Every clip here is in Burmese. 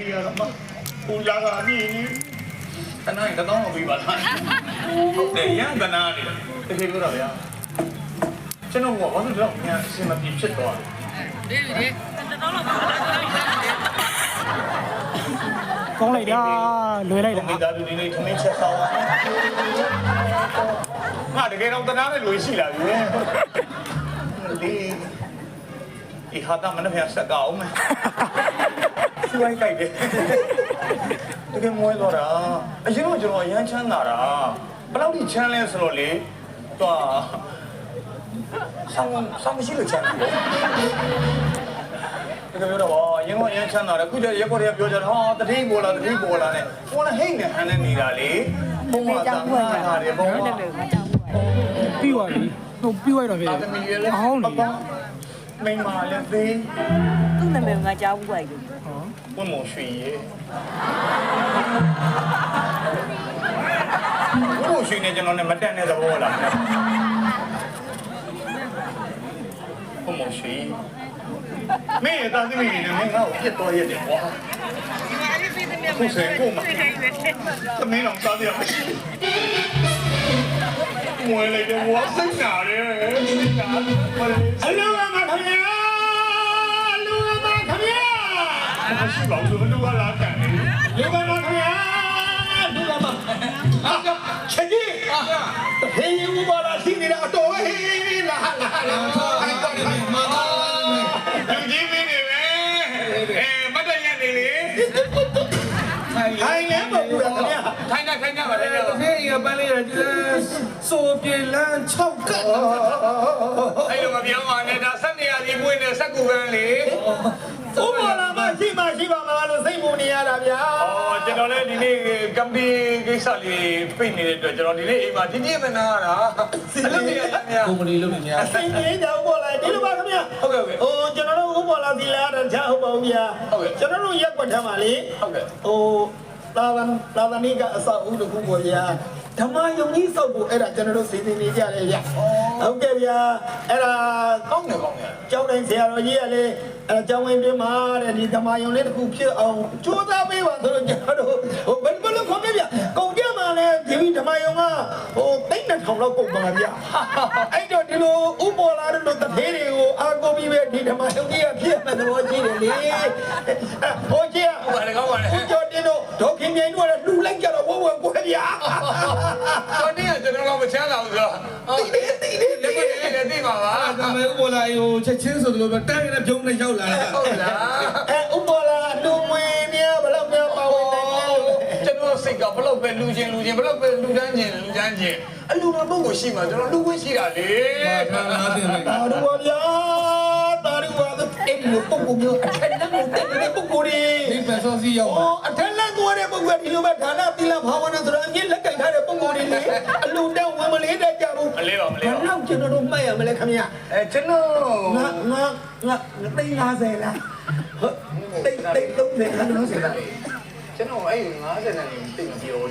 ကြီးရတော့မကိုလာကအမြင်ကြီးခဏရင်တောင်းလို့ပြီးပါလားဟုတ်တယ်ရန်ကနာနေတယ်တကယ်ပြောတာဗျာကျွန်တော်ကဘာလို့တော့ညာအစမပြေဖြစ်သွားလဲဒီဒီတော်တော်လောက်ပါလားကောင်းလိုက်တာလွယ်လိုက်တာမိသားစုဒီနေ့ထမင်းချက်ဆောင်ပါငါတကယ်တော့တနာနဲ့လွေရှိလာပြီလေဒီဟာတာမနှဖျားစက်ကောင်မယ် စူလိုက်ကြိုက်တယ်တကယ်မွေးတော့တာအရင်ကကျွန်တော်ရမ်းချမ်းသာတာဘယ်လောက်ထိချမ်းလဲဆိုတော့လေတော့ဆောင်းဆောင်းမရှိလို့ချမ်းတယ်တကယ်ပြောတော့ရင်ကရမ်းချမ်းသာတယ်ခုကျရက်ပေါ်တည်းပြောကြတော့ဟာတတိပေါ်လာတတိပေါ်လာနဲ့ပေါ်လာဟိတ်နဲ့ဟန်နဲ့နေတာလေဘုံမှာတန်ခါတာတယ်ဘုံမှာပြီးသွားပြီဟိုပြီးသွားတော့ဖြစ်အာတသမီးယ်ရဲ့အဟောင်းလေမိမလည်းသေးသူ့နာမည်ငါကြားဘူး ပဲလို့ဝတ်မွန်ရွှေရဲ့ဝတ်မွန်ရွှေနဲ့ကျွန်တော်နဲ့မတက်တဲ့သဘောလားဝတ်မွန်ရွှေမင်းရဲ့တာသမီးနဲ့မင်းငါ့ကိုပြစ်တော်ရတယ်ကွာခုစင်ကိုမသမင်းအောင်စားရမရှိမွေလိုက်တယ်ဝါစိတ်နာတယ်အလုံးမခမ မရှိပါဘူးလူကလာတယ်လူကလာခမရလူကလာချက်ကြီးဟေးယူပါလားရှိနေတဲ့အတော်ဟေးလာလာလာအဲ့တော့မလာလူကြီးမင်းနေပဲအဲမတ်တရနေလေထိုင်နေပါဘူးခင်ဗျာထိုင်နေထိုင်နေပါလေဖေးရပန်းလေးရဒီလားစိုးပြေလန်း6ကအဲ့လိုမပြောပါနဲ့ဒါဆက်နေရဒီပွင့်နေဆက်ကူပဲလေ ဥပမာမရှိမရှိပါမလားလို့စိတ်ပူနေရတာဗျာအော်ကျွန်တော်လည်းဒီနေ့ကမ်ပီကိစ္စလေးပြိနေတဲ့အတွက်ကျွန်တော်ဒီနေ့အိမ်မှာဒီနေ့မနာရတာအလုပ်တွေရများကုမ္ပဏီလုပ်နေများစိတ်ကြီးတောင်ပေါ်လာဒီလိုပါခင်ဗျာဟုတ်ကဲ့ဟုတ်ကဲ့ဟိုကျွန်တော်တို့ဥပေါ်လာသီလာတော့ချာဟုတ်ပါဘူးဗျာဟုတ်ကဲ့ကျွန်တော်တို့ရက်ွက်ထမ်းပါလေဟုတ်ကဲ့ဟိုသာသနာသာသနိကအဆောက်အဦတစ်ခုပေါ်ဗျာဓမ္မယုံကြီးစောက်ဖို့အဲ့ဒါကျွန်တော်တို့စီစဉ်နေကြတယ်ဗျာဟုတ်ကဲ့ဗျာအဲ့ဒါကောင်းတယ်ကောင်းတယ်ကျောင်းတိုင်းဆရာတော်ကြီးကလည်း အဲကျောင်းဝင်ပြင်းမှာတဲ့ဒီဓမ္မယုံလေးတစ်ခုဖြစ်အောင်ကြိုးစားပေးပါဆိုတော့ကျွန်တော်တို့ဟိုဘယ်ဘယ်လိုခေါ်ပြဗျကုန်ကြမှာလဲဒီဓမ္မယုံကဟိုတိတ်နှစ်ထောင်လောက်ကုန်ပါဗျအဲ့တော့ဒီလိုဥပေါ်လာတဲ့တထေးတွေကိုအာကိုပြီးပဲဒီဓမ္မယုံကြီးကဖြစ်မဲ့သဘောရှိတယ်လေဟိုကြီးဟုတ်ပါတယ်ကောင်းပါတယ်ဦးကျော်တင်တို့ဒေါခင်မြိုင်တို့ကလည်းလှူလိုက်ကြတော့ဝဝကွယ်ဗျာတော်နေ့ကကျွန်တော်တော့မချမ်းသာဘူးဆိုတော့ဟုတ်တယ် တိတိတိတိတိပါပါဒါမဲ့ဥပလာယိုချက်ချင်းဆိုသလိုပဲတန်းရတဲ့ပြုံးနဲ့ရောက်လာတာဟုတ်လားအဲဥပေါ်လာလူမွေများဘယ်လောက်များပါဝင်နိုင်လဲလို့ကျွန်တော်စိတ်ကဘလောက်ပဲလူချင်းလူချင်းဘလောက်ပဲလူတန်းချင်းလူတန်းချင်းအလူတော်ပုဂ္ဂိုလ်ရှိမှကျွန်တော်လူခွင့်ရှိတာလေထားလားတင်လိုက်တာရူပါဗျာတာရူပါအဲ့ဒီလိုပုံပုံမျိုးအထက်လက်ကိုတက်နေတဲ့ပုံကိုယ်ကြီးဒီပက်စောစီရောက်အော်အထက် လက်ကိုတဲ့ပုံကဒီလိုပဲဌာနသီလဘာဝနာဆိုတော့အမြင့်လက်ကင်ထားတဲ့ပုံကိုယ်ကြီးလေအလူတောင်းဝင်မလေးတဲ့ကြဘူးမလေးပါမဘလေးယ်ပါတော့ကျွန်တော်တို့မှတ်ရမလဲခင်ဗျာအဲကျွန်တော်ငါငါငါသိန်း50လားဟုတ်သိန်းသိန်း30လားလို့ဆိုတာကျွန်တော်အဲ့50နဲ့တိတ်မပြောဘူး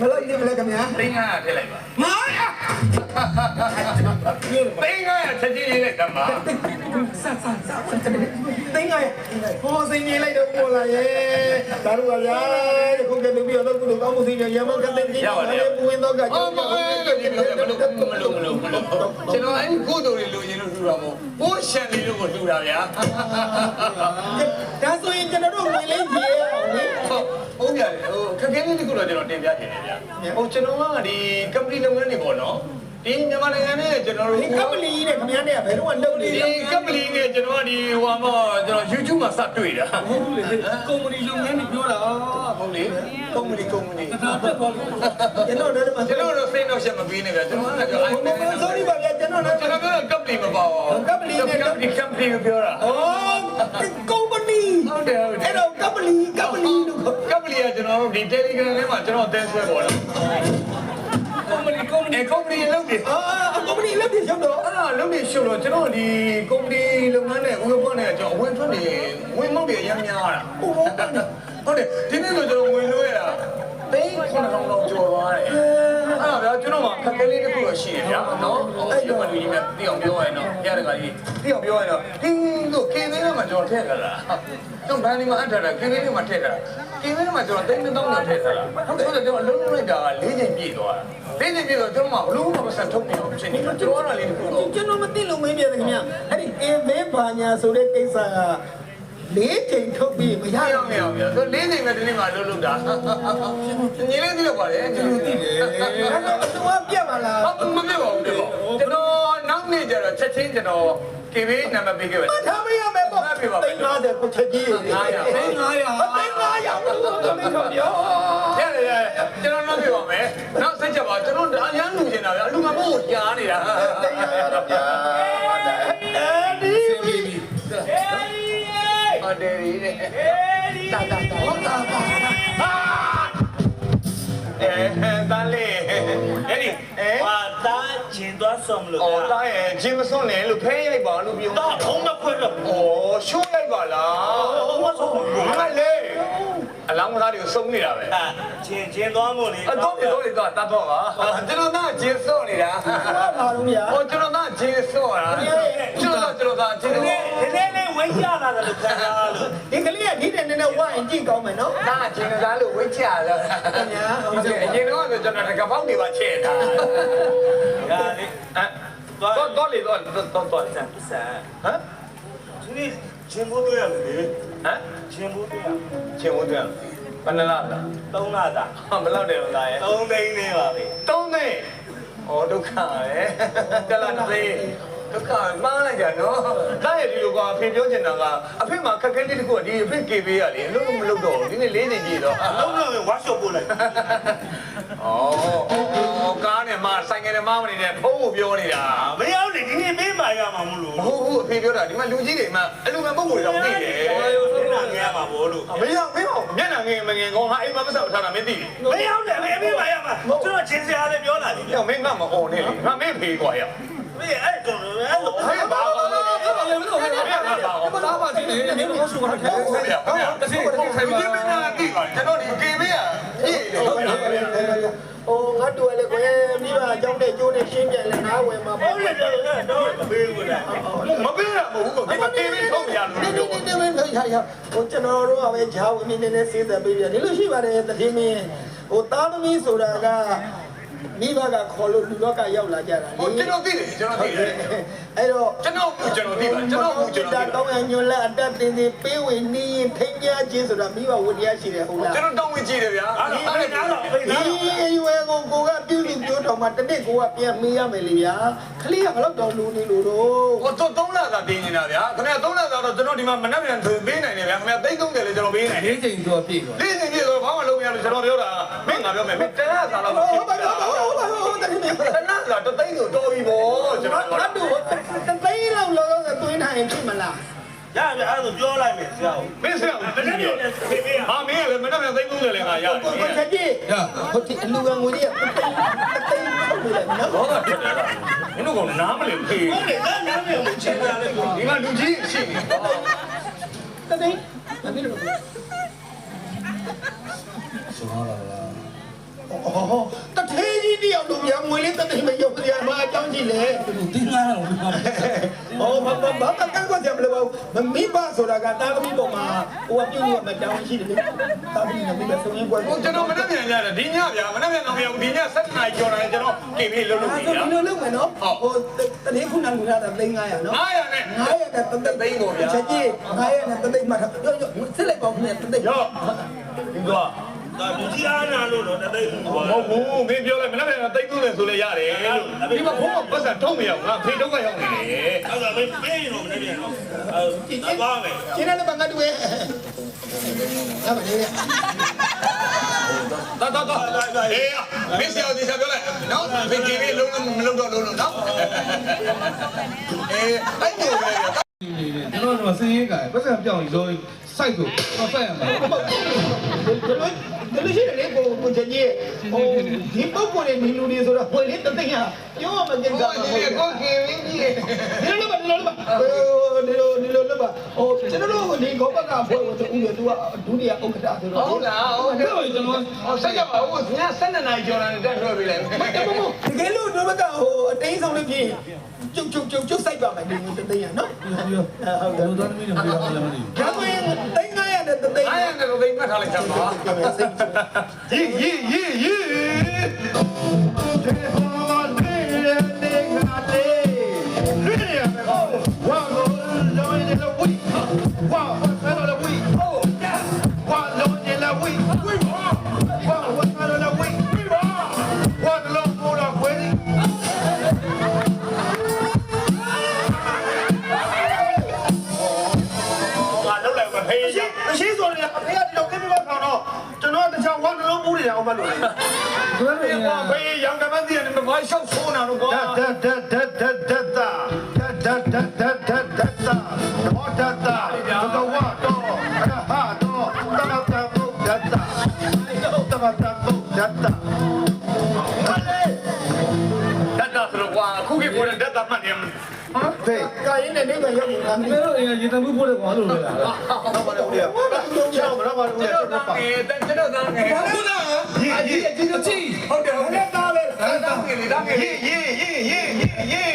မလို့ဒီမလဲခင်ဗျာသိန်း900ထည့်လိုက်ပါမာယာ သိန်း900ချက်ချင်းရေးလိုက်တမ်းပါဆက်ဆက်ဆက်သိန်း50ဟောစိန်နေလိုက်တော့ပေါ်လာရဲ့ဒါတို့ပါဗျာခုကတည်းကတော့ကုလို့ကောင်းမှုစိရရမကတဲ့ကြီးလည်းပူဝင်တော့ကအော်မအဲ့လိုကြီးမလို့မလို့မလို့မလို့မလို့ကျွန်တော်အဲ့ကုသိုလ်တွေလူချင်းလို့ထူတာမို့ဘိုးရှန်လေးလို့ကိုထူတာဗျာဒါဆိုရင်ကျွန်တော်တို့ဝင်လေးပြေအောင်လေ ဟုတ်ဟုတ်ပြတယ်ဟိုခက်ခဲလေးတစ်ခုတော့ကျွန်တော်တင်ပြချင်တယ်ဗျာဟိုကျွန်တော်ကဒီ company လုပ်ငန်းတွေပေါ့နော်ဒီမြန်မာနိုင်ငံနဲ့ကျွန်တော်တို့ဒီကပလီနဲ့ခင်ဗျားနဲ့ဘယ်တော့မှလုံနေဒီလဲ company နဲ့ကျွန်တော်ကဒီဟိုမှာကျွန်တော် YouTube မှာစတွေ့တာဟုတ်လေကုမ္ပဏီလုပ်ငန်းတွေပြောတာဟုတ်လေ company company ဒါပြတ်သွားလို့ကျွန်တော်တို့မှကျွန်တော်တို့စိတ်တော့ရှက်မပေးနဲ့ဗျာကျွန်တော်ကကျွန်တော် sorry ပါဗျာကျွန်တော်တို့ကျွန်တော်ပြော company မပါဘူး company company company ကိုပြောတာအော်ကုမ္ပဏီ ဟုတ်တယ်ဟုတ်တယ်အဲ့တော့ကပလီကပလီလို့ company ကကျွန်တော်တို့ဒီ Telegram ထဲမှာကျွန်တော်တဲဆွဲပေါ်တာကုမ္ပဏီကုမ္ပဏီအဲ company လုပ်တယ်အာကုမ္ပဏီလက်ပြရှုပ်တော့အဲ့ဒါလုပ်နေရှုပ်တော့ကျွန်တော်ဒီ company လုပ်ငန်းနဲ့ဥပဒေနဲ့ကျွန်တော်ဝင်ထွက်နေဝင်မောက်တွေအများများတာဟုတ်ဟုတ်တယ်ဒီနေ့ဆိုကျွန်တော်ဝင်လို့ရတာ သိန်း9000လောက်ကျော်သွားတယ်အဲ့ဒါဗျဒါကျွန်တော်မှခက်ခဲလေးတစ်ခုတော့ရှိတယ်ဗျာနော်အဲ့ဒီမှာလူကြီးများသိအောင်ပြောရရင်တော့ပြရတကကြီးသိအောင်ပြောရရင်တော့ကင်းတို့ကင်းသေးတယ်မှာကျွန်တော်ထည့်ကြတာကျွန်တော်ဘန်ဒီမှာအထက်တာကင်းသေးတယ်မှာထည့်ကြတာကင်းသေးတယ်မှာကျွန်တော်တိတ်တောင်းတော့ထည့်ကြတာဟုတ်တယ်ကျွန်တော်အလုံးလုံးလိုက်တာက၄ချိန်ပြည့်သွားတာ၄ချိန်ပြည့်တော့ကျွန်တော်မှဘလို့မှမဆက်ထုတ်နေအောင်ဖြစ်နေကျွန်တော်ကတော့လေးတစ်ခုတော့ကျွန်တော်မသိလို့မင်းပြတယ်ခင်ဗျအဲ့ဒီအင်းမင်းဘာညာဆိုတဲ့ကိစ္စက လေးချိန်ထုတ်ပြီးမရရရတော့မရဘူးသူ၄ချိန်ပဲဒီနေ့မှလှုပ်လှုပ်တာညီလေးသိတော့ပါတယ်ကျွန်တော်သိတယ်အဲ့တော့အတူအပြတ်ပါလားဟုတ်မပြပါဘူးပြပါကျွန်တော်နောက်နေ့ကျတော့ချက်ချင်းကျွန်တော် KB နံပါတ်ပေးခဲ့ပါမထားမရမယ်ပေါ့သိန်း50ကိုချက်ကြီး900သိန်း900သိန်း900ဘယ်လိုပြောရတယ်ရကျွန်တော်နောက်ပြပါမယ်နောက်ဆက်ချက်ပါကျွန်တော်အရန်လူနေတာဗျအလူငါမို့ကိုကြားနေတာသိန်း900တော့ဗျာအဲဒီဟု တယ်ရီတဲ့တာတာတာဟုတ်တာပါဟာအဲတန်လေးအဲ့ဒီဟာတန်းကျင်သွားဆုံးလို့အော်တာရဲ့ဂျင်းမစွန့်နဲ့လို့ဖဲရိုက်ပါလို့ပြောတာထုံးမခွက်တော့ဩရှုံးရိုက်ပါလားဟုတ်ပါဆုံးငါလေအလောင်းကစားတွေကိုစုံနေတာပဲဂျင်ဂျင်သွားမို့လေအတော့ပြတော့လေတော့တတ်တော့ပါကျွန်တော်သားဂျင်စုံနေတာဟုတ်ပါဘူးဗျာဟိုကျွန်တော်သားဂျင်စုံတာကျွန်တော်ကျွန်တော်သားဂျင်စုံလေလေ မိုင်းကြလာတယ်လို့ခံစားလို့ဒီကလေးကဒီတဲ့နည်းနည်းဝိုင်းကြည့်ကောင်းမယ်နော်။ဒါအချင်းစားလို့ဝိတ်ချရတော့ခင်ဗျာဟုတ်ကဲ့အရင်တော့ကျွန်တော်တကပောက်တွေပါချဲ့တာ။ဒါလေးအဲတော့တော့လေတော့တော့တော့စမ်းစမ်းဟမ်ဒီနေ့ချင်းဖို့တွေ့ရမယ်လေဟမ်ချင်းဖို့တွေ့ရချင်းဖို့တွေ့ရဘယ်နှလားသုံးလားသာဘယ်လောက်တယ်လားရဲ့သုံးသိန်းနေပါလေသုံးသိန်းဩဒုက္ခပဲတလားသိ ဒုက္ခမှားလိုက်ကြနော်ဒါရဒီလိုကအဖေပြောချင်တာကအဖေမှာခက်ခဲလေးတစ်ခုကဒီအဖေ KB ရလေအလုပ်မလုပ်တော့ဘူးဒီနေ့၄နေကြီးတော့အလုံးလုံးဝါရှော့ပို့လိုက်ဩဩကားနဲ့မှဆိုင်ကယ်နဲ့မှမနေနဲ့ဖုန်းကိုပြောနေတာမရောက်နေဒီနေ့မေးပါရမှာမလို့မဟုတ်ဘူးအဖေပြောတာဒီမှာလူကြီးတွေမှအလူငယ်ပုံပုံတွေတော့သိတယ်မင်းငယ်ရမှာမို့လို့မရောက်မင်းဟောမျက်နှာငယ်မငယ်ကောင်းဟာအိမ်မှာမဆောက်ထားတာမင်းသိတယ်မရောက်နဲ့အမေမေးပါရမှာကျွန်တော်ချင်းစရာလည်းပြောလာတယ်ညမင်းကမအော်နဲ့လေငါမင်းဖေးကွာရောက် မင်းအဲ့ကောင်လည်းအဲ့လိုဘာဘာဘာဘာဘာလဲမလို့ဘာဘာဘာဘာဒီနေနေလို့ဆိုရခဲ့တယ်ဟုတ်ကဲ့တစ်ချိန်တစ်ချိန်မှာဒီမင်းကတိပါကျွန်တော်ဒီကေဘေးอ่ะအေးဟုတ်ကဲ့ဟိုငါတို့လည်းကွယ်မိဘအကြောင်းနဲ့ကျိုးနဲ့ရှင်းပြန်လဲနားဝယ်မှာပေါ့ဟုတ်တယ်တော့မပေးဘူးလားမပေးတာမဟုတ်ဘူးကွယ်ဒီမင်းထုတ်ပြရလို့နေနေနေနေဟာဟာဟိုကျွန်တော်တို့ကပဲဂျာဝင်နေနေစေးသက်ပေးပြဒီလိုရှိပါတယ်တတိမင်းဟိုတားသမီးဆိုတာက မိဘကခေါ်လို့လူလောကရောက်လာကြတာ။ဟိုကျွန်တော်သိတယ်ကျွန်တော်သိတယ်အဲ့တော့။ကျွန်တော်ကျွန်တော်သိပါကျွန်တော်ကျွန်တော်သိတောင်းရညွန်လာအတက်တင်တင်ပေးဝင်နေရင်ထိန်းကြခြင်းဆိုတာမိဘဝတရားရှိတယ်ဟုတ်လားကျွန်တော်တောင်းဝင်ကြည့်တယ်ဗျာအဲ့ဒါဘေးနာတော့ဘေးနာဒီတော့အရွယ်ကိုကိုကပြုစုပြောတော်မှာတစ်နေ့ကိုကပြန်မေးရမယ်လေဗျာခလေးကဘယ်တော့တော်လူနေလို့တော့။ဟိုတော့3လသာတင်းနေတာဗျာ။ခင်ဗျာ3လသာတော့ကျွန်တော်ဒီမှာမနှက်ပြန်ပေးနိုင်တယ်ဗျာ။ခင်ဗျာသိ30လေကျွန်တော်ပေးနိုင်တယ်လေးချိန်သူပြည့်သွား။လေးနေပြီဆိုဘာမှလုပ်မရလို့ကျွန်တော်ပြောတာ။မင်းငါပြောမယ်မင်းတရားသာတော့ဟုတ်ပါဘူး ဟုတ်ပါဘူးဟုတ်တယ်မင်းတနတ်လာတသိန်းကိုတော်ပြီဗောကျွန်တော်ငါတို့တသိန်းလောက်လောလောဆယ်တွင်းနိုင်ရင်ဖြစ်မလားရပြီအဲ့ဒါပြောလိုက်မယ်ဆရာမင်းဆရာမတင်းကယ်ပြောနဲ့ဖေးဖေးဟာမင်းလည်းမနှက်ပြန်သိန်း30လည်းငါရတယ်ကိုကိုချက်ကြီးဟုတ်ဒီအလူကငွေကြီးတသိန်းတသိန်းထုတ်ပြီလေနော်ဘောကဖြစ်တယ်လားမင်းတို့ကနားမလည်ဖေးဟုတ်တယ်ဒါနားမလို့ချင်းလာလိုက်ဒီမှာလူကြီးရှိနေတသိန်းမင်းတို့ဆိုတော့လား အော်တထေးကြီးတယောက်လူများငွေလေးတသိန်းမရုပ်ရမှာအကြောင်းကြီးလေသူတင်းငါတော့ဘူးပါ။အော်ဘာဘာဘာကကွာကြမလို့မမိဘဆိုတာကတာသမီပေါ်မှာဟိုကပြုလို့မတောင်းရှိတယ်လေ။တာသမီနဲ့မိဘဆုံးရင်ပွဲဟိုကျွန်တော်မနှက်ပြန်ရတယ်ဒီညဗျာမနှက်ပြန်တော့မရဘူးဒီည7နာရီကျော်တယ်ကျွန်တော်ကိပြီလုံးလုံးပြီဆိုဗျာဒီလိုလုပ်မယ်နော်။ဟိုတတိခုနကလူထားတာ3900နော်900နဲ့900နဲ့တသိန်းချက်ကြီး900နဲ့တသိန်းမှတ်ရောရောစစ်လိုက်ပါဦးနဲ့တသိန်းရောဒီတော့ ဒါလူကြီးအားနာလို့တော့တသိန်းမဟုတ်ဘူးမင်းပြောလိုက်မနှက်ပြန်သိန်း30ဆိုလဲရတယ်လို့ဒီမှာဘုံကပတ်စံထုံးမရဘူးငါဖေးတော့ကရောက်နေတယ်အဲ့ဒါဘေးဖေးတော့မနေပြန်တော့အဲဘာပဲရှင်းတယ်ဘာငါတို့ရဲ့အဲ့မနေနဲ့တော်တော်တော်အေးမင်းဆရာဒီဆရာပြောလိုက်နော်ဖေးကိပြီလုံးလုံးမလုံးတော့လုံးလုံးနော်အေးအဲ့ဒီလေကျွန်တော်တို့စင်းရင်ကပတ်စံပြောင်းရောစ စိုက်ဆိုတော့စိုက်ရမှာဒီလိုဒီလိုရှိတယ်လေကိုကိုချင်ကြီးဟိုဒီပုဂ္ဂိုလ်ရဲ့ဒီလူတွေဆိုတော့ဟိုလေတသိန်းဟာပြောမှမကျင်တာကိုကြီးကိုခင်ရင်းကြီးဒီလိုပါဒီလိုပါဟိုဒီလိုဒီလိုလုပ်ပါဟိုကျွန်တော်တို့ဒီကောပကဖွဲ့ကိုတူရသူကဒုတိယဥက္ကဋ္ဌဆိုတော့ဟုတ်လားဟုတ်တယ်တော့ကျွန်တော်ဟောဆက်ကြပါဦးည7နာရီကျော်လာတက်ထွက်ပြီလေတကယ်လို့တကယ်လို့တို့ကဟိုအတင်းဆောင်လို့ဖြစ်ကျုပ်ကျုပ်ကျုပ်ကျုပ်စိုက်ပါမယ်ဒီတသိန်းရနော်ဟုတ်တယ်ဘယ်လိုသားသမီးတွေပြောရလဲမသိဘူးဒါဆိုရင် သိန်း900နဲ့တသိန်းအားရတဲ့သိမ်းမှတ်ထားလိုက်ကြပါရေရေရေရေ လုံးပူးနေအောင်မလို့ကျွန်တော်တို့ကဖေးရောင်ကမသိရတယ်မဘာရှောက်ဖိုးနာတော့ကွာ da da da da da da da da da da da da da da da da da ဖေးကာရင်းနဲ့နိဗ္ဗာန်ရောက်ကိုခံမင်းတို့အရင်ရေတံမှုဖို့တော့ဘာလို့လဲလားဟုတ်ပါတယ်ဦးလေးဘာလို့ကျောင်းမရပါဘူးဦးလေးကျွန်တော်ကဲကျွန်တော်ကဲဘာလို့လဲအကြီးအကြီးတို့ကြည့်ဟုတ်တယ်ဟုတ်တယ်ဒါပဲဒါကလေဒါကလေရေးရေးရေးရေးရေး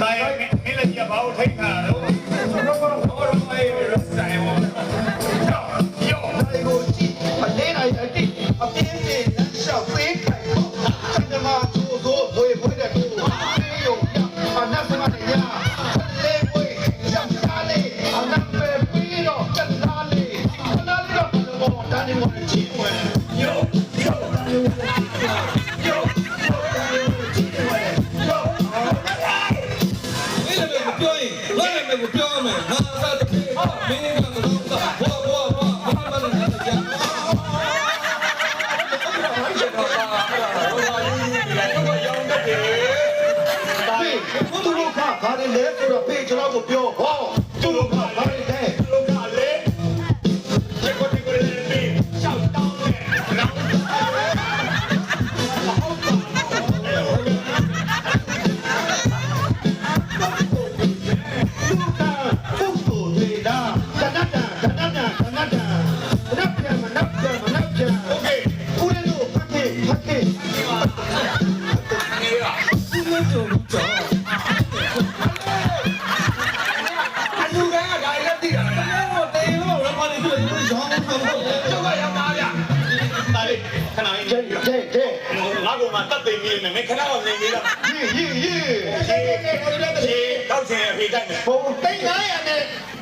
ကာရင်းမင်းလည်းဘာလို့ထိတ်ခါတော့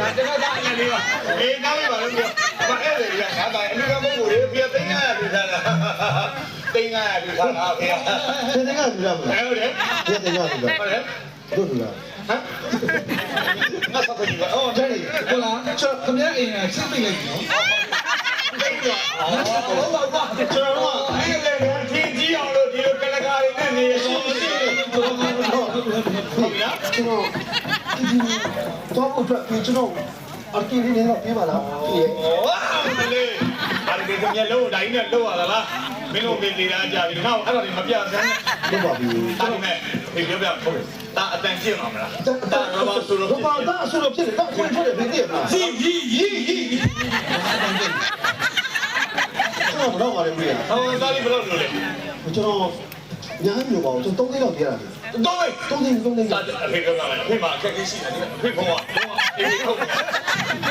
ဒါတကယ်ကအရင်လေးပါအေးနောက်ရပါလို့ပြောအမအဲ့လေကငါတိုင်အလူကပုံကိုလေဖေသိန်းရပြီသားလားသိန်းရပြီသားလားဖေဖေသိန်းရပြီလားဟုတ်တယ်ဖေသိန်းရပြီလားဟုတ်တယ်တို့လားဟမ်ငါစကားကြီးပါအော်ဒါကြီးဟိုလားကျွန်တော်ခမရအိမ်ကစစ်သိလိုက်ပြီနော်ဟုတ်ပါပါကျွန်တော်ကအဲ့လေကထင်းကြီးအောင်လို့ဒီလိုကလကားတွေနဲ့နေရရှိရှိဟုတ်ပါဘူးဟုတ်ပါဘူးဟုတ်ပါဘူး ရားကျွန်တော်အကင်းလေးတော့ပြေးပါလားပြေးဝါမလေးအဲ့ဒီကမျက်လုံးတိုင်းနဲ့လောက်ရတာလားမင်းတို့မေးနေတာကြာပြီငါ့အဲ့ဒါတွေမပြစမ်းလို့ပါပြီတာဒီမဲ့ဒီပြောပြဟုတ်တာအတန်ကျင့်မှာမလားတာရမဆိုလို့ဘာသာအဆူလို့ဖြစ်တယ်တော့ခွင့်ထွက်တယ်ဘယ်တည်းမှာရီရီရီရီကျွန်တော်တော့ပါလေပြေးဟောတာဒီဘယ်လိုလုပ်လဲကျွန်တော်ညာမျိုးပါကျွန်တော်၃သိန်းလောက်ပြေးတာ တော့လေ၃သိန်း၃သိန်းတာအဖေကလည်းအဖေမှာအခက်အခဲရှိတယ်အဖေဘောကအေးဟုတ်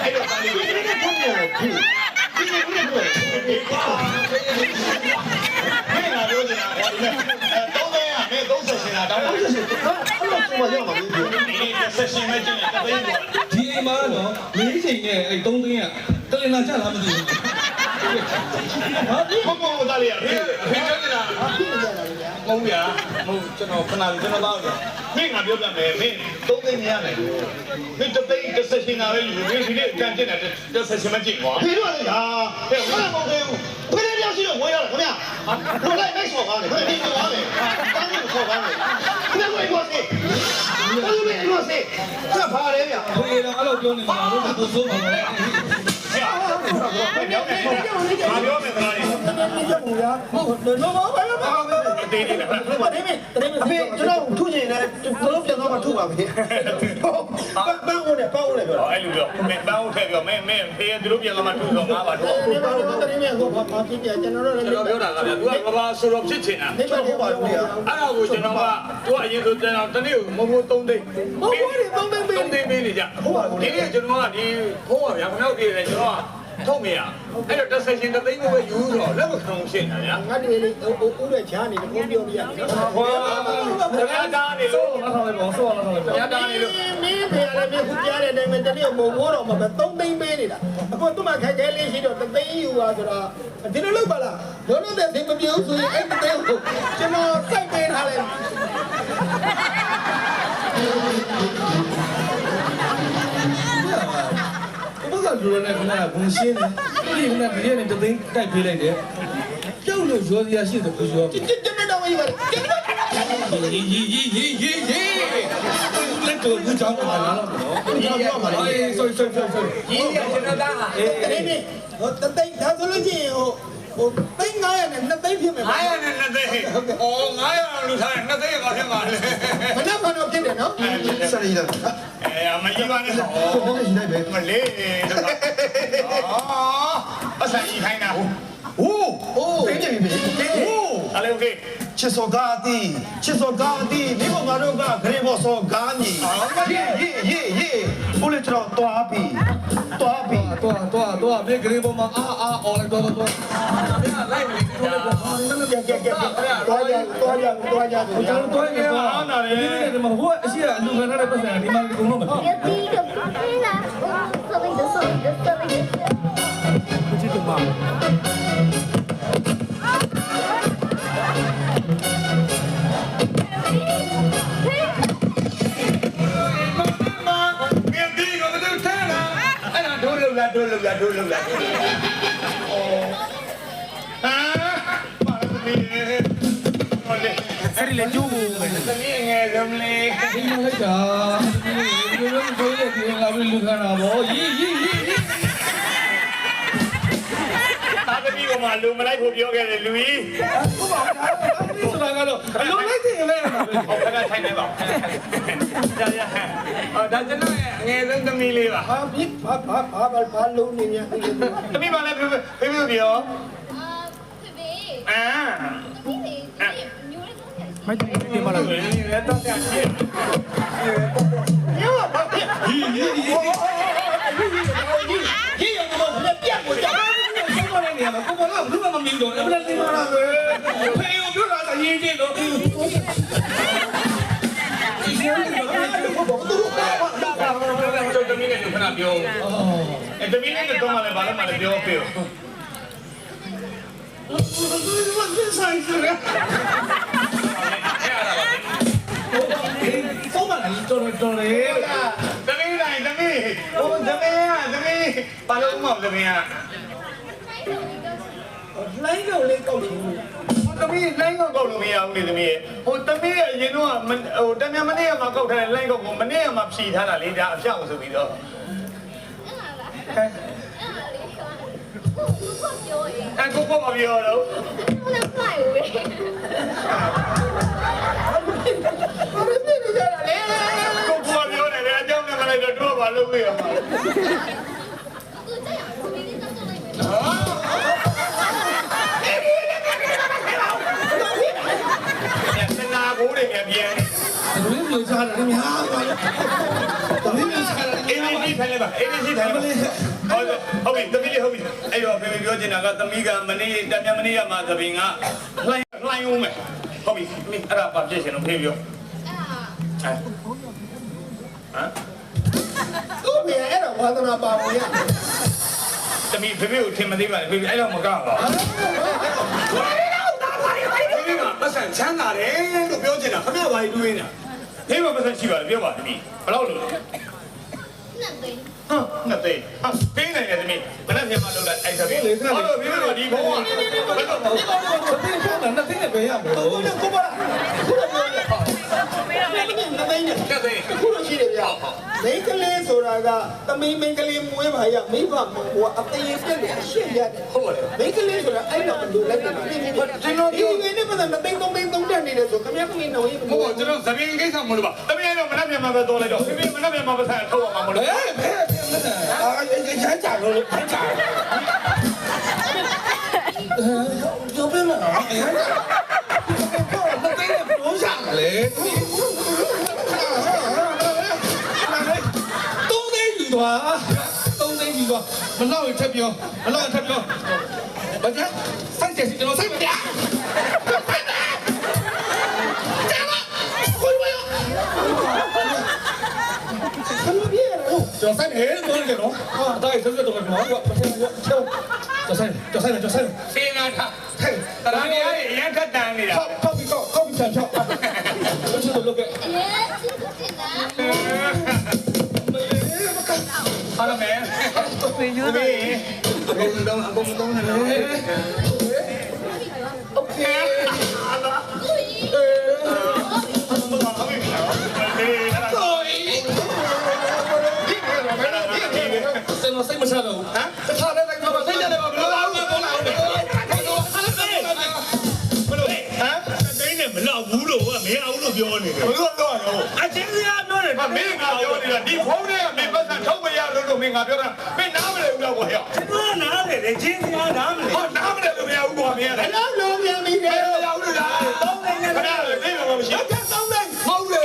အဲ့တော့တာဒီကိုပြေးတယ်ပြေးပြေးပြေးပြေးဒီကွာမင်းလာပြောနေတာဟောဒီမဲ့တော့တယ်ရမင်း30ရှင်လာတောင်းတယ်အဲ့လိုဆိုမှရမှာပြေးဒီဆက်ရှင်မဲ့ကျင်တဲ့တသိန်းပေါ့ဒီအိမ်မှာတော့လေးချိန်နဲ့အဲ့3သိန်းကတလင်လာကြလားမသိဘူး မမောသားလေးရဖေဖေပြောနေတာမဟုတ်ဗျာမဟုတ်ကျွန်တော်ခဏလေးကျွန်တော်သားဗျာမင်းငါပြောပြမယ်မင်းသုံးသိန်းမရနိုင်ဘူးမင်းတသိန်းတစ်ဆက်ရှင်ကပဲယူမင်းဒီနေ့အကန်ကျင်တယ်တစ်ဆက်ရှင်မကျင်ကွာဖေတို့လည်းဟာဟဲ့ဘာမှမဟုတ်သေးဘူးဖေးပြောရှိတော့ဝင်ရတော့ခင်ဗျာဘယ်လိုက်လိုက်ဆော်ပါလဲဘယ်ဒီကောင်းလဲတောင်းလို့ဆော်ပါလဲခင်ဗျာကိုပြောစေဘယ်လိုလဲပြောစေဆက်ပါလေဗျာဖေတော့အဲ့လိုပြောနေတာတို့ကသူစိုးပါလား ပြောမယ်ငါပြောမယ်သားလေးဒီကြောင့်ဗျာဟုတ်တယ်တော့ဘာလဲဘာလဲတေးနေတယ်ဘာလဲမင်းတည်းမဖေကျွန်တော်ထုချင်တယ်ဘလုံးပြန်တော့မထုပါဘူးဟုတ်ပန်းဦးနဲ့ပန်းဦးနဲ့ပြောအဲ့လိုပြောမင်းပန်းဦးထည့်ပြောမင်းမင်းဖေးသူတို့ပြန်လာမှထူတော့ငါပါတော့ဒီမှာတော့တည်းမြတ်ကိုဘာဖြစ်ပြကျွန်တော်တို့လည်းကျွန်တော်ပြောတာကဗျာ तू ကဘာဘာဆိုတော့ဖြစ်ချင်တာနေပါဟုတ်ပါဘူးဗျာအဲ့ဒါကိုကျွန်တော်က तू ကအရင်ဆိုကျွန်တော်တနေ့ကိုမဟုတ်3သိန်းမဟုတ်ဘူးသုံးသိန်းပေး3သိန်းပေးနေကြဒီနေ့ကျွန်တော်ကဒီဖုန်းပါဗျာခဏတည်းလေကျွန်တော်က ထုတ်မရအဲ့တော့တစ်ဆက်ရှင်တစ်သိန်းကိုပဲယူဆိုတော့လက်မခံဖြစ်နေတာဗျာငါတွေလေဦးရဲ့ချားနေတယ်ကိုပြောပြရတယ်နော်ဟောခင်ဗျားတားနေလို့မထားလိုက်ပါဆောလာထားလိုက်ပါခင်ဗျားတားနေလို့မင်းဖေရတယ်မြေခုကြားတဲ့အတိုင်းပဲတနေ့မုံမိုးတော့မှာပဲ3သိန်းပေးနေတာအခုသူ့မှာခက်ခဲလေးရှိတော့3သိန်းယူပါဆိုတော့ဒီလိုလုပ်ပါလားလုံးလုံးတဲ့သိမပြောဆိုရင်အဲ့3သိန်းကိုကျွန်တော်စိုက်ပေးထားလိုက် ဘုရားလူရနဲ့ခဏကဘုံရှင်းတယ်ဒီကနေ့ဒီနေ့တသိန်းတိုက်ပေးလိုက်တယ်ကျောက်လို့ရောစရာရှိတယ်ကိုရောကျွန်တော်တော့ယူပါတယ်ကျွန်တော်ရေရေရေရေရေရေလက်တော်ဘူးကြောင်းပါလားနော်ဒီရပါလေဆိုဆိုဆိုဆိုကြီးရကျွန်တော်သားဟာတနေ့နေ့ဟို3သိန်းဒါဆိုလို့ရှိရင်ဟို ဟိုသိန်း900နဲ့2သိန်းဖြစ်မယ်900နဲ့2သိန်းအော်900လူထားတယ်2သိန်းကဘာဖြစ်မှာလဲမနက်ဖြန်တော့ဖြစ်တယ်နော်စရီလာအဲမကြီးပါနဲ့တော့ကိုဟောနေလိုက်ပဲမလေးတော့အော်အဆိုင်ကြီးခိုင်းတာဟုတ်ဟိုးဟိုးသိနေပြီဟိုး အားလုံး okay ချစ်စောကားသည်ချစ်စောကားသည်မိဘငါတို့ကဂရေဘောစောကားညီရေရေရေရေဘုလေကျွန်တော်တွားပြီတွားပြီတွားတွားတွားမြေဂရေဘောမှာအာအာအော်လိုက်တော့တော့ပြန်လိုက်လေကျွန်တော်ကကကတွားရတွားရတွားရကျွန်တော်တွားရတွားနာတယ်ဒီနေ့မှာဟိုအရှိအလူခံရတဲ့ပတ်စံဒီမှာဒီကုန်တော့မှာရတီးတော့ပြန်လာဟိုဆိုပြီးတော့ဆိုပြီးတော့ဆိုပြီးတော့ချစ်တူပါ ဒိုးလောက်လာဒိုးလောက်လာဒိုးလောက်လာအော်ဟာပါသမီးဟောလေအဲ့ဒီလေကျိုးကိုပဲသမီးငယ်ဆုံးလေးဒီလိုလိုက်တာဒီလိုမျိုးဆိုရတဲ့ငါတို့လူခံတာဗောရီရီရီသာသမီးကမှလူမလိုက်ဖို့ပြောခဲ့တယ်လူကြီး ဆိုတာကတော့အလုံးလိုက်တယ်လေဟောခဏထိုင်နေပါကြာကြာဟောဒါကျွန်တော်ရဲ့ငယ်ဆုံးသမီးလေးပါဘာဖြစ်ဘာဘာဘာဘာလုံးနေညာသမီးပါလဲဖေဖေဖေဖေပြော Ah, bebê. အာ Bebê, bebê. Nhú lên không thể. မတူဘူးမလားလည်းတော့ကြာရှင်းရောဘာဖြစ်ဒီဒီဒီဒီရောဘာလဲပြတ်ကိုကြောက်ကိုပေါ်နေနေမှာကိုပေါ်ကဘူးမှမမြင်တော့အဲ့ဒါတင်ပါလားပဲဖေးကိုပြောတာအရ င်ချင်းတော့ဒီလိုကျုပ်သမီးနဲ့ကျုပ်ခဏပြောအဲသမီးလေးကတော့မှလည်းဘာလို့မှလည်းပြောပေးတော့ဆိုင်စရဆုံးမလားတော်တော်လေးသမီးတိုင်းသမီးဟိုသမီးကသမီးဘာလို့မှမသမီးက Cái đầu đi đâu လိုင်းတော့လေးကောက်ချင်ဘူး သမီးလိုင်းကောက်ကောက်လို့မရဘူးလေသမီးဟိုသမီးကအရင်တော့ဟိုတမန်မနေ့ကမှကောက်ထားတဲ့လိုင်းကောက်ကိုမနေ့ကမှဖြီထားတာလေဒါအဖြောက်ဆိုပြီးတော့ À, là. À, lý con. Ủa, con vô vậy. အဲကိုကိုမပြောတော့ Không làm phải rồi. ဘာလို့ဖြစ်နေကြတာလဲကိုကိုမပြောတယ်လေအကြောင်းနဲ့မလိုက်တော့တို့ဘာလုပ်လို့ရမှာ Ừ, ကိုတွေပြန်ပြန်ဘယ်လိုမျိုးချာတယ်များပါလဲဘယ်လိုမျိုးချာတယ်အေးလေးကြီးထိုင်လိုက်ပါအေးလေးကြီးထိုင်လိုက်ပါဟုတ်ဟုတ်ပြီသမီးလေးဟုတ်ပြီအဲ့တော့ဖေဖေပြောချင်တာကသမီးကမနေ့တမန်မနေ့ကမှသပင်ကလှိုင်းလှိုင်းဦးမယ်ဟုတ်ပြီသမီးအဲ့ဒါဘာဖြစ်ရှင်လို့ဖေပြော À, ဟမ်သူ့မြေအဲ့တော့ဝါသနာပါဝင်ရတသမီးဖေဖေကိုထင်မသေးပါနဲ့ဖေဖေအဲ့တော့မကပါဘူးဖေဖေကပတ်စံချမ်းသာတယ်လို့ ပြောချင်တာခမရဘာကြီးတွေးနေတာဖေဖေပတ်စံရှိပါတယ်ပြောပါသမီးဘယ်လောက်လို့那对。ဟာနှစ်သိန်းဟာပေးနိုင်တယ်သမီးဘယ်နဲ့ပြန်မလုပ်လိုက်အဲ့ဒါပဲဟုတ်လို့ဖေဖေကဒီဘုံကဘယ်လိုဒီကောင်ကသတိထားတာနှစ်သိန်းနဲ့ပဲရမှာလို့ကိုလ ည်းကိုပါလားခုတော့ပြောရပါမင်းမသိနေတက်သိန်းခုတော့ရှိတယ်ဗျာမိန်းကလေးဆိုတာကသမီးမိန်းကလေးမွေးပါရမိဘမဟိုအသေးပြက်တယ်အရှင်းရတယ်ဟုတ်ပါတယ်မိန်းကလေးဆိုတာအဲ့တော့မလိုလိုက်တယ်ကျွန်တော်ဒီငွေနဲ့ပတ်သက်မသိသုံးသိသုံးတက်နေတယ်ဆိုခမရခမင်းတော်ရေးဟုတ်ပါကျွန်တော်သမီးကိစ္စမလို့ပါသမီးအဲ့တော့မနှက်ပြန်မှာပဲတော်လိုက်တော့ဖေဖေမနှက်ပြန်မှာပဲဆက်ထုတ်အောင်မလို့ဘယ်ဘယ်ပြန်လဲအာရမ်းကြလို့ရမ်းကြကျော်ပဲလားနှစ်သိန်းနဲ့ဘယ်လိုရမလဲ စွာသုံးသိန်းကြီးစွာမလောက်ရင်ထက်ပြောမလောက်ရင်ထက်ပြောဘာကြစိုက်တယ်ကျွန်တော်စိုက်ပါဗျာကျော်ဆိုင်ဟဲ့တော့ကြတော့ဟာဒါရဆက်ဆက်တော့မှာကွာပတ်စံကွာကျော်ဆိုင်ကျော်ဆိုင်ကျော်ဆိုင်စင်လာထားဟဲ့တရာနေရရန်ထက်တန်နေတာဟောက်ပြီးကောက်ကောက်ပြီးချောက်ချောက်ဘယ်လိုလုပ်ကြ ကြီးသုံးတယ်လေโอเคစိတ်မစိတ်မချတော့ဘူးဟမ်တခါတည်းကဘာစိတ်ရတယ်ဘာလို့လာဘူးဘာလာဘူးမလောက်ဘူးလို့ကမရဘူးလို့ပြောနေတယ်ဘယ်လိုတော့ရောအချင်းစရာပြောတယ်မင်းငါပြောနေတာဒီဖုန်းထဲကမင်းပတ်စံထုတ်မရလို့လို့မင်းငါပြောတာမင်းနားမလည်ဘူးလားကွာဟဲ့ လေချင်းစရာနားမလဲဟောနားမလဲလို့မရဘူးကွာမင်းရတယ်အဲ့လိုမြန်ပြီဘလေယ်လိုရောက်လို့လားသုံးနေတယ်ခင်ဗျားလည်းသိမှာမရှိဘူးတောင်းလိုက်မဟုတ်လေ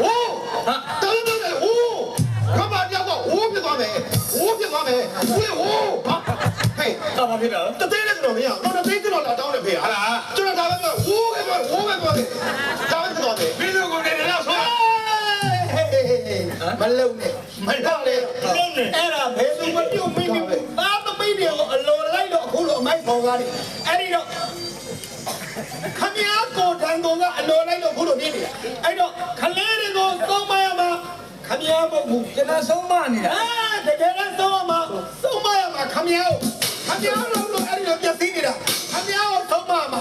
ဟိုးဟာတော်တော်တယ်ဟိုးခမတယောက်ကဟိုးဖြစ်သွားမယ်ဟိုးဖြစ်သွားမယ်ဝေးဟိုးဟာဟေးတော့မဖြစ်တော့တသေးနဲ့ကျွန်တော်မရတော့တသေးကျွန်တော်လာတောင်းတယ်ဖေဟာလားကျွန်တော်ဒါပဲပြောဟိုးပဲပြောဟိုးပဲပြောတယ်ဒါပဲပြောတယ်မင်းတို့ကနေတော့ဆိုမလုံနဲ့မလောက်လေလုံးနေအဲ့ဒါဘ ခေါ်သွားတယ်အဲ့ဒီတော့ခမရကိုတန်တော်ကအလိုလိုက်လို့ခုလိုနေနေတာအဲ့တော့ခလေးတွေကိုသုံးမရမှာခမရပုတ်ဘူးကျွန်တော်သုံးမနေတာအာတကယ်တော့သုံးမမှာသုံးမရမှာခမရကိုခမရလို့လို့အဲ့ဒီတော့ပြသိနေတာခမရကိုသုံးမမှာ